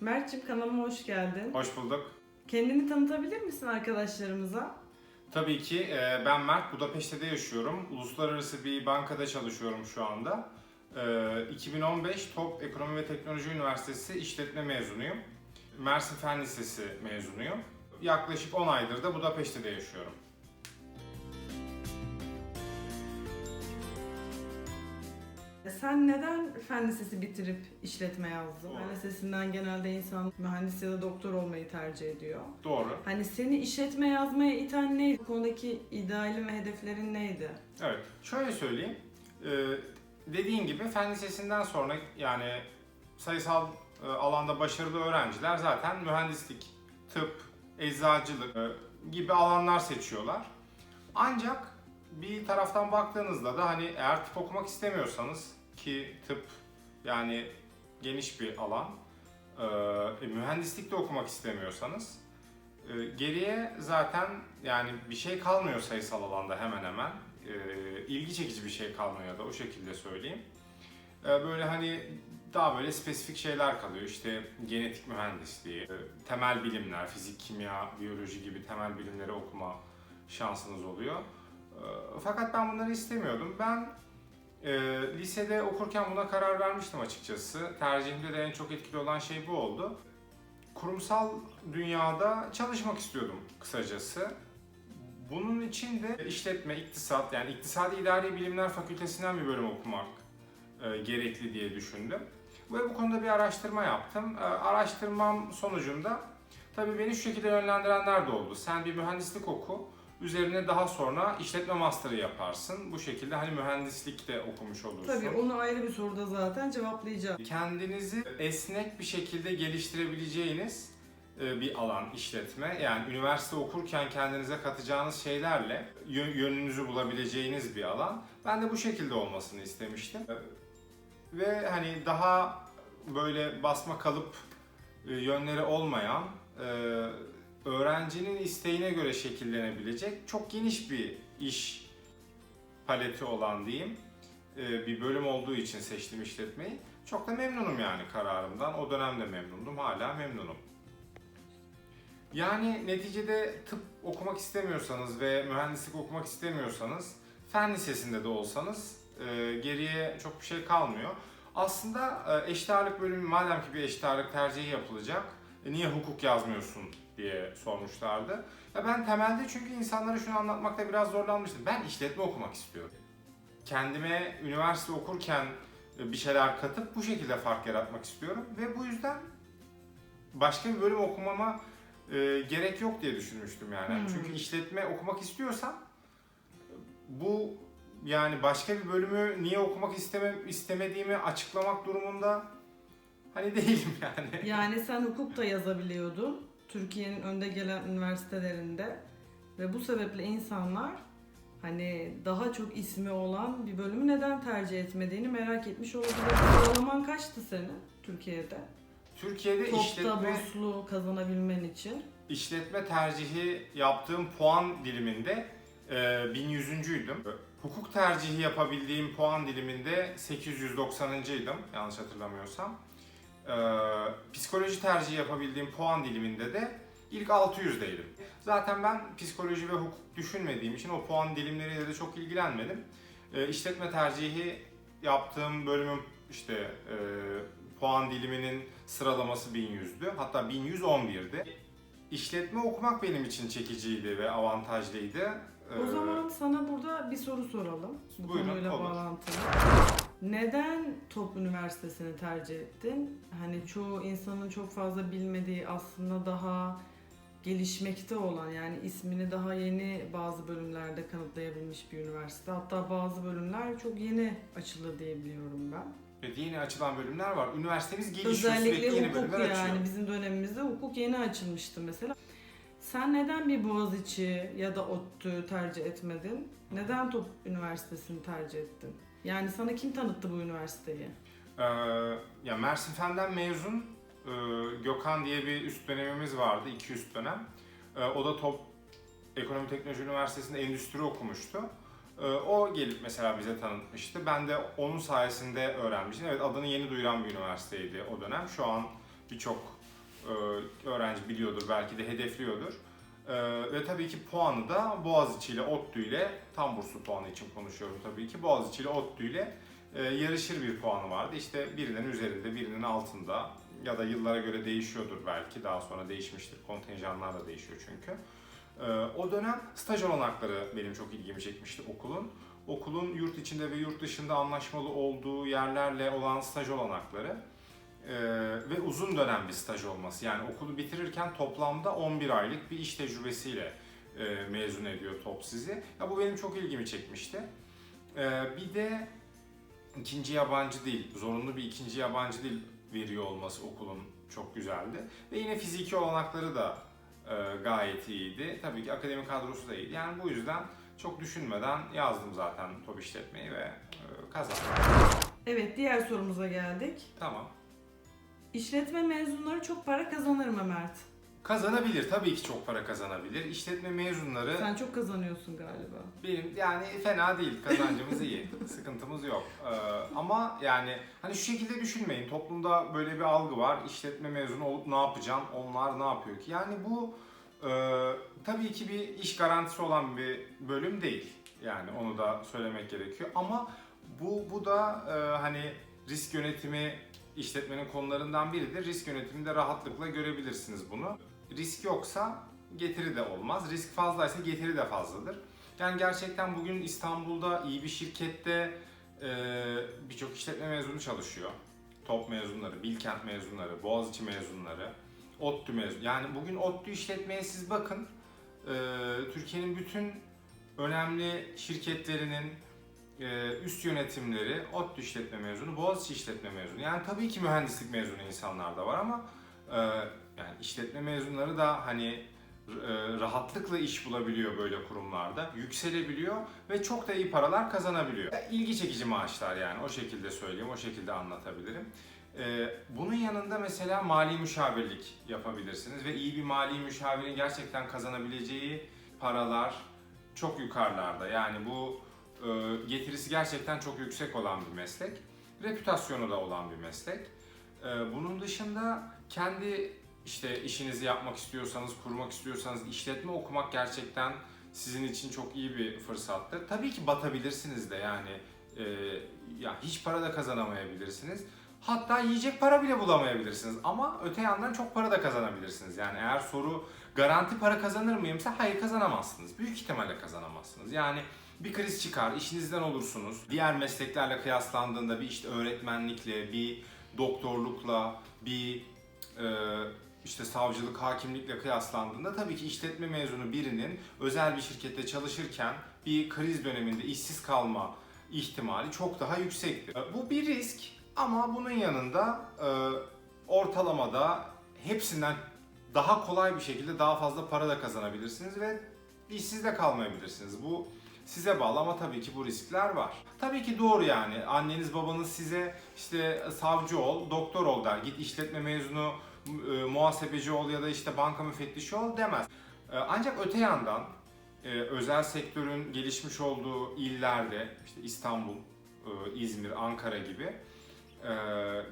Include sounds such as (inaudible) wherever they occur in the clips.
Mert'ciğim kanalıma hoş geldin. Hoş bulduk. Kendini tanıtabilir misin arkadaşlarımıza? Tabii ki e, ben Mert, Budapeşte'de yaşıyorum. Uluslararası bir bankada çalışıyorum şu anda. E, 2015 Top Ekonomi ve Teknoloji Üniversitesi işletme mezunuyum. Mersin Fen Lisesi mezunuyum. Yaklaşık 10 aydır da Budapeşte'de yaşıyorum. Sen neden fen lisesi bitirip işletme yazdın? Doğru. Fen lisesinden genelde insan mühendis ya da doktor olmayı tercih ediyor. Doğru. Hani seni işletme yazmaya iten neydi? Bu konudaki idealin ve hedeflerin neydi? Evet, şöyle söyleyeyim. Ee, dediğin gibi fen lisesinden sonra yani sayısal e, alanda başarılı öğrenciler zaten mühendislik, tıp, eczacılık e, gibi alanlar seçiyorlar. Ancak bir taraftan baktığınızda da hani eğer tıp okumak istemiyorsanız ki tıp yani geniş bir alan, e, mühendislik de okumak istemiyorsanız e, geriye zaten yani bir şey kalmıyor sayısal alanda hemen hemen. E, ilgi çekici bir şey kalmıyor ya da o şekilde söyleyeyim. E, böyle hani daha böyle spesifik şeyler kalıyor. İşte genetik mühendisliği, e, temel bilimler, fizik, kimya, biyoloji gibi temel bilimleri okuma şansınız oluyor. E, fakat ben bunları istemiyordum. Ben e, lisede okurken buna karar vermiştim açıkçası. Tercihimde de en çok etkili olan şey bu oldu kurumsal dünyada çalışmak istiyordum kısacası. Bunun için de işletme, iktisat yani İktisadi İdari Bilimler Fakültesinden bir bölüm okumak e, gerekli diye düşündüm. Ve bu konuda bir araştırma yaptım. E, araştırmam sonucunda tabii beni şu şekilde yönlendirenler de oldu. Sen bir mühendislik oku, üzerine daha sonra işletme master'ı yaparsın. Bu şekilde hani mühendislik de okumuş olursun. Tabii onu ayrı bir soruda zaten cevaplayacağım. Kendinizi esnek bir şekilde geliştirebileceğiniz e, bir alan işletme. Yani üniversite okurken kendinize katacağınız şeylerle yö- yönünüzü bulabileceğiniz bir alan. Ben de bu şekilde olmasını istemiştim. E, Ve hani daha böyle basma kalıp e, yönleri olmayan, öğrencinin isteğine göre şekillenebilecek çok geniş bir iş paleti olan diyeyim e, bir bölüm olduğu için seçtim işletmeyi. Çok da memnunum yani kararımdan. O dönemde memnundum, hala memnunum. Yani neticede tıp okumak istemiyorsanız ve mühendislik okumak istemiyorsanız fen lisesinde de olsanız e, geriye çok bir şey kalmıyor. Aslında e, eşit ağırlık bölümü madem ki bir eşit ağırlık tercihi yapılacak niye hukuk yazmıyorsun diye sormuşlardı. Ya ben temelde çünkü insanlara şunu anlatmakta biraz zorlanmıştım. Ben işletme okumak istiyorum kendime üniversite okurken bir şeyler katıp bu şekilde fark yaratmak istiyorum ve bu yüzden başka bir bölüm okumama e, gerek yok diye düşünmüştüm yani. Hmm. Çünkü işletme okumak istiyorsam bu yani başka bir bölümü niye okumak isteme, istemediğimi açıklamak durumunda hani (laughs) değilim yani. Yani sen hukuk da yazabiliyordun Türkiye'nin önde gelen üniversitelerinde ve bu sebeple insanlar hani daha çok ismi olan bir bölümü neden tercih etmediğini merak etmiş olabilir. Sıralaman kaçtı senin Türkiye'de? Türkiye'de Topta işletme burslu kazanabilmen için. işletme tercihi yaptığım puan diliminde e, 1100'üncüydüm. Hukuk tercihi yapabildiğim puan diliminde 890'ıncıydım yanlış hatırlamıyorsam. E, psikoloji tercihi yapabildiğim puan diliminde de ilk 600'deydim. Zaten ben psikoloji ve hukuk düşünmediğim için o puan dilimleriyle de çok ilgilenmedim. E, işletme tercihi yaptığım bölümün işte e, puan diliminin sıralaması 1100'dü. Hatta 1111'di. İşletme okumak benim için çekiciydi ve avantajlıydı. O Ee, zaman sana burada bir soru soralım. Bu Buyurun, konuyla olur. bağlantılı. Neden Top Üniversitesi'ni tercih ettin? Hani çoğu insanın çok fazla bilmediği aslında daha gelişmekte olan yani ismini daha yeni bazı bölümlerde kanıtlayabilmiş bir üniversite. Hatta bazı bölümler çok yeni açıldı diye biliyorum ben. ve yeni açılan bölümler var. Üniversitemiz gelişiyor sürekli Özellikle yeni hukuk bölümler yani açıyor. bizim dönemimizde hukuk yeni açılmıştı mesela. Sen neden bir Boğaziçi ya da ODTÜ tercih etmedin? Neden Top Üniversitesi'ni tercih ettin? Yani sana kim tanıttı bu üniversiteyi? Ee, ya Mersin Fen'den mezun e, Gökhan diye bir üst dönemimiz vardı, iki üst dönem. E, o da Top Ekonomi Teknoloji Üniversitesi'nde endüstri okumuştu. E, o gelip mesela bize tanıtmıştı. Ben de onun sayesinde öğrenmiştim. Evet adını yeni duyuran bir üniversiteydi o dönem. Şu an birçok e, öğrenci biliyordur, belki de hedefliyordur. E, ve tabii ki puanı da Boğaziçi ile ODTÜ ile tam burslu puanı için konuşuyorum tabii ki. Boğaziçi ile ODTÜ ile e, yarışır bir puanı vardı. İşte birinin üzerinde, birinin altında ya da yıllara göre değişiyordur belki. Daha sonra değişmiştir. Kontenjanlar da değişiyor çünkü. E, o dönem staj olanakları benim çok ilgimi çekmişti okulun. Okulun yurt içinde ve yurt dışında anlaşmalı olduğu yerlerle olan staj olanakları e, ve uzun dönem bir staj olması. Yani okulu bitirirken toplamda 11 aylık bir iş tecrübesiyle e, mezun ediyor top sizi. Ya bu benim çok ilgimi çekmişti. E, bir de ikinci yabancı dil, zorunlu bir ikinci yabancı dil veriyor olması okulun çok güzeldi. Ve yine fiziki olanakları da e, gayet iyiydi. Tabii ki akademik kadrosu da iyiydi. Yani bu yüzden çok düşünmeden yazdım zaten top işletmeyi ve e, kazandım. Evet diğer sorumuza geldik. Tamam. İşletme mezunları çok para kazanır mı Mert? Kazanabilir. Tabii ki çok para kazanabilir. İşletme mezunları Sen çok kazanıyorsun galiba. benim yani fena değil. Kazancımız iyi. (laughs) Sıkıntımız yok. Ee, ama yani hani şu şekilde düşünmeyin. Toplumda böyle bir algı var. İşletme mezunu olup ne yapacağım? Onlar ne yapıyor ki? Yani bu e, tabii ki bir iş garantisi olan bir bölüm değil. Yani onu da söylemek gerekiyor. Ama bu bu da e, hani risk yönetimi işletmenin konularından biridir. Risk yönetiminde rahatlıkla görebilirsiniz bunu. Risk yoksa getiri de olmaz. Risk fazlaysa getiri de fazladır. Yani gerçekten bugün İstanbul'da iyi bir şirkette e, birçok işletme mezunu çalışıyor. Top mezunları, Bilkent mezunları, Boğaziçi mezunları, ODTÜ mezunu. Yani bugün ODTÜ işletmeye siz bakın. e, Türkiye'nin bütün önemli şirketlerinin üst yönetimleri ODTÜ işletme mezunu, Boğaziçi işletme mezunu. Yani tabii ki mühendislik mezunu insanlar da var ama e, yani işletme mezunları da hani e, rahatlıkla iş bulabiliyor böyle kurumlarda, yükselebiliyor ve çok da iyi paralar kazanabiliyor. İlgi çekici maaşlar yani o şekilde söyleyeyim, o şekilde anlatabilirim. E, bunun yanında mesela mali müşavirlik yapabilirsiniz ve iyi bir mali müşavirin gerçekten kazanabileceği paralar çok yukarılarda. Yani bu e, getirisi gerçekten çok yüksek olan bir meslek. Reputasyonu da olan bir meslek. E, bunun dışında kendi işte işinizi yapmak istiyorsanız, kurmak istiyorsanız işletme okumak gerçekten sizin için çok iyi bir fırsattır. Tabii ki batabilirsiniz de yani e, ya hiç para da kazanamayabilirsiniz. Hatta yiyecek para bile bulamayabilirsiniz ama öte yandan çok para da kazanabilirsiniz. Yani eğer soru garanti para kazanır mıyımsa hayır kazanamazsınız. Büyük ihtimalle kazanamazsınız. Yani bir kriz çıkar, işinizden olursunuz. Diğer mesleklerle kıyaslandığında bir işte öğretmenlikle, bir doktorlukla, bir e, işte savcılık, hakimlikle kıyaslandığında tabii ki işletme mezunu birinin özel bir şirkette çalışırken bir kriz döneminde işsiz kalma ihtimali çok daha yüksektir. E, Bu bir risk ama bunun yanında e, ortalamada hepsinden daha kolay bir şekilde daha fazla para da kazanabilirsiniz ve işsiz de kalmayabilirsiniz. Bu size bağlı ama tabii ki bu riskler var. Tabii ki doğru yani. Anneniz babanız size işte savcı ol, doktor ol der. Git işletme mezunu, e, muhasebeci ol ya da işte banka müfettişi ol demez. E, Ancak öte yandan e, özel sektörün gelişmiş olduğu illerde işte İstanbul, e, İzmir, Ankara gibi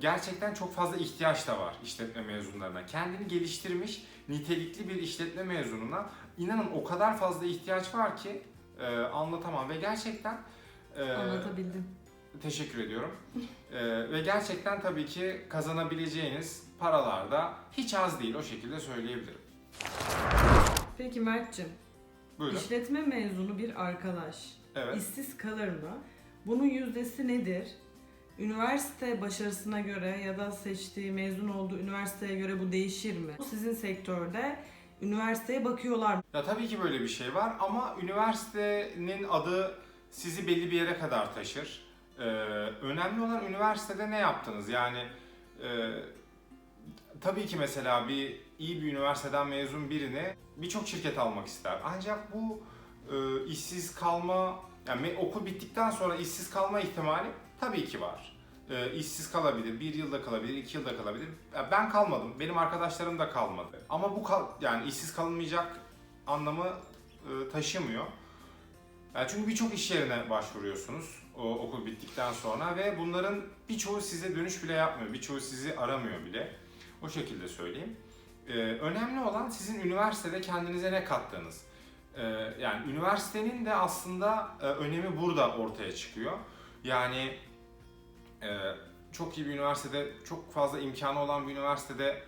gerçekten çok fazla ihtiyaç da var işletme mezunlarına. Kendini geliştirmiş nitelikli bir işletme mezununa inanın o kadar fazla ihtiyaç var ki e, anlatamam ve gerçekten e, Anlatabildim. teşekkür ediyorum. E, ve gerçekten tabii ki kazanabileceğiniz paralar da hiç az değil o şekilde söyleyebilirim. Peki Mert'cim, Buyurun. işletme mezunu bir arkadaş Evet. işsiz kalır mı? Bunun yüzdesi nedir? Üniversite başarısına göre ya da seçtiği mezun olduğu üniversiteye göre bu değişir mi? Sizin sektörde üniversiteye bakıyorlar? Ya tabii ki böyle bir şey var ama üniversitenin adı sizi belli bir yere kadar taşır. Ee, önemli olan üniversitede ne yaptınız? Yani e, tabii ki mesela bir iyi bir üniversiteden mezun birini birçok şirket almak ister. Ancak bu e, işsiz kalma, yani okul bittikten sonra işsiz kalma ihtimali tabii ki var. E, işsiz kalabilir, bir yılda kalabilir, iki yılda kalabilir. Ya ben kalmadım, benim arkadaşlarım da kalmadı. Ama bu kal- yani işsiz kalınmayacak anlamı e, taşımıyor. Yani çünkü birçok iş yerine başvuruyorsunuz o okul bittikten sonra ve bunların birçoğu size dönüş bile yapmıyor, birçoğu sizi aramıyor bile. O şekilde söyleyeyim. Ee, önemli olan sizin üniversitede kendinize ne kattığınız. Ee, yani üniversitenin de aslında e, önemi burada ortaya çıkıyor. Yani çok iyi bir üniversitede, çok fazla imkanı olan bir üniversitede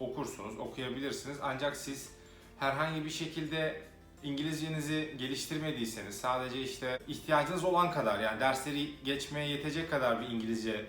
okursunuz, okuyabilirsiniz. Ancak siz herhangi bir şekilde İngilizcenizi geliştirmediyseniz, sadece işte ihtiyacınız olan kadar yani dersleri geçmeye yetecek kadar bir İngilizce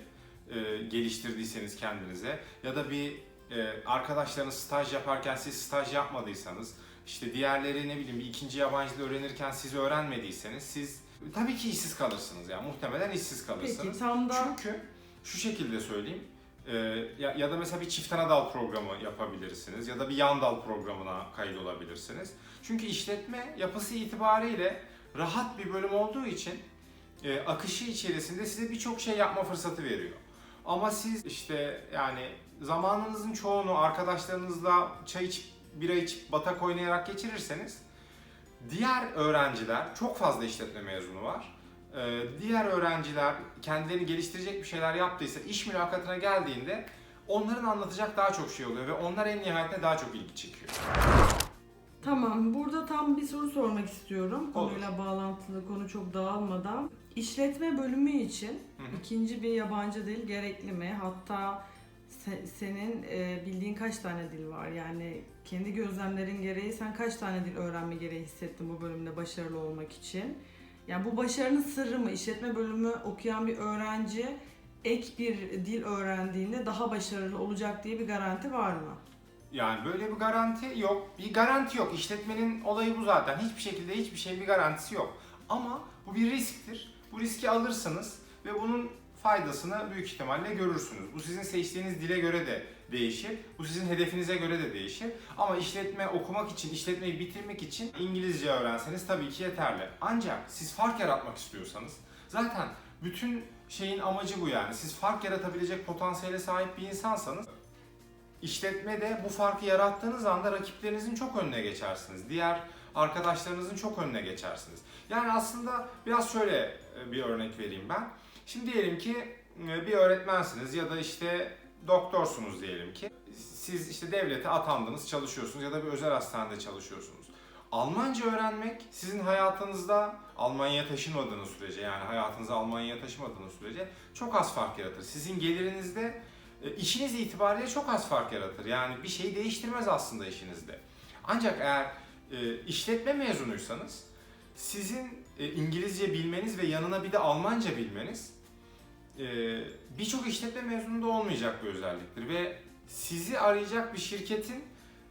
e, geliştirdiyseniz kendinize ya da bir e, arkadaşlarınız staj yaparken siz staj yapmadıysanız, işte diğerleri ne bileyim bir ikinci yabancı dil öğrenirken siz öğrenmediyseniz siz tabii ki işsiz kalırsınız yani muhtemelen işsiz kalırsınız. Peki tam da Çünkü şu şekilde söyleyeyim. e, ya, ya da mesela bir çift ana dal programı yapabilirsiniz ya da bir yan dal programına kaydolabilirsiniz. Çünkü işletme yapısı itibariyle rahat bir bölüm olduğu için e, akışı içerisinde size birçok şey yapma fırsatı veriyor. Ama siz işte yani zamanınızın çoğunu arkadaşlarınızla çay içip bira içip batak oynayarak geçirirseniz diğer öğrenciler çok fazla işletme mezunu var. Ee, diğer öğrenciler kendilerini geliştirecek bir şeyler yaptıysa iş mülakatına geldiğinde onların anlatacak daha çok şey oluyor ve onlar en nihayetinde daha çok ilgi çekiyor. Tamam, burada tam bir soru sormak istiyorum. Konuyla bağlantılı, konu çok dağılmadan. İşletme bölümü için Hı hı. ikinci bir yabancı dil gerekli mi? Hatta se- senin e, bildiğin kaç tane dil var? Yani kendi gözlemlerin gereği sen kaç tane dil öğrenme gereği hissettin bu bölümde başarılı olmak için? Yani bu başarının sırrı mı? İşletme bölümü okuyan bir öğrenci ek bir dil öğrendiğinde daha başarılı olacak diye bir garanti var mı? Yani böyle bir garanti yok. Bir garanti yok. İşletmenin olayı bu zaten. Hiçbir şekilde hiçbir şey bir garantisi yok. Ama bu bir risktir. Bu riski alırsınız ve bunun faydasını büyük ihtimalle görürsünüz. Bu sizin seçtiğiniz dile göre de değişir. Bu sizin hedefinize göre de değişir. Ama işletme okumak için, işletmeyi bitirmek için İngilizce öğrenseniz tabii ki yeterli. Ancak siz fark yaratmak istiyorsanız zaten bütün şeyin amacı bu yani. Siz fark yaratabilecek potansiyele sahip bir insansanız İşletmede bu farkı yarattığınız anda rakiplerinizin çok önüne geçersiniz. Diğer arkadaşlarınızın çok önüne geçersiniz. Yani aslında biraz şöyle e, bir örnek vereyim ben. Şimdi diyelim ki e, bir öğretmensiniz ya da işte doktorsunuz diyelim ki. Siz işte devlete atandınız, çalışıyorsunuz ya da bir özel hastanede çalışıyorsunuz. Almanca öğrenmek sizin hayatınızda Almanya'ya taşınmadığınız sürece yani hayatınızı Almanya'ya taşımadığınız sürece çok az fark yaratır. Sizin gelirinizde e, işiniz itibariyle çok az fark yaratır. Yani bir şey değiştirmez aslında işinizde. Ancak eğer e, işletme mezunuysanız sizin e, İngilizce bilmeniz ve yanına bir de Almanca bilmeniz birçok işletme mezununda olmayacak bir özelliktir ve sizi arayacak bir şirketin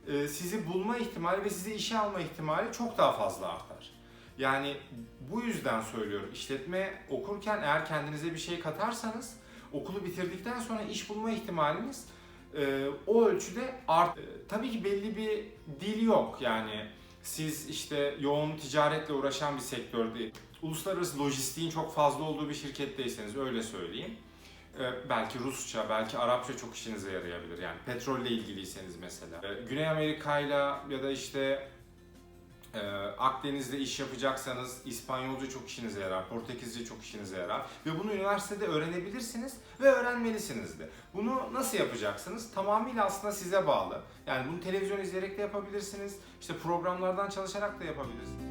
e, sizi bulma ihtimali ve sizi işe alma ihtimali çok daha fazla artar. Yani bu yüzden söylüyorum işletme okurken eğer kendinize bir şey katarsanız okulu bitirdikten sonra iş bulma ihtimaliniz e, o ölçüde art. E, tabii ki belli bir dil yok yani siz işte yoğun ticaretle uğraşan bir sektörde, uluslararası lojistiğin çok fazla olduğu bir şirketteyseniz öyle söyleyeyim. E, belki Rusça, belki Arapça çok işinize yarayabilir yani petrolle ilgiliyseniz mesela. E, Güney Amerika'yla ya da işte e, Akdeniz'de iş yapacaksanız İspanyolca çok işinize yarar, Portekizce çok işinize yarar ve bunu üniversitede öğrenebilirsiniz ve öğrenmelisiniz de. Bunu nasıl yapacaksınız? Tamamıyla aslında size bağlı. Yani bunu televizyon izleyerek de yapabilirsiniz, işte programlardan çalışarak da yapabilirsiniz.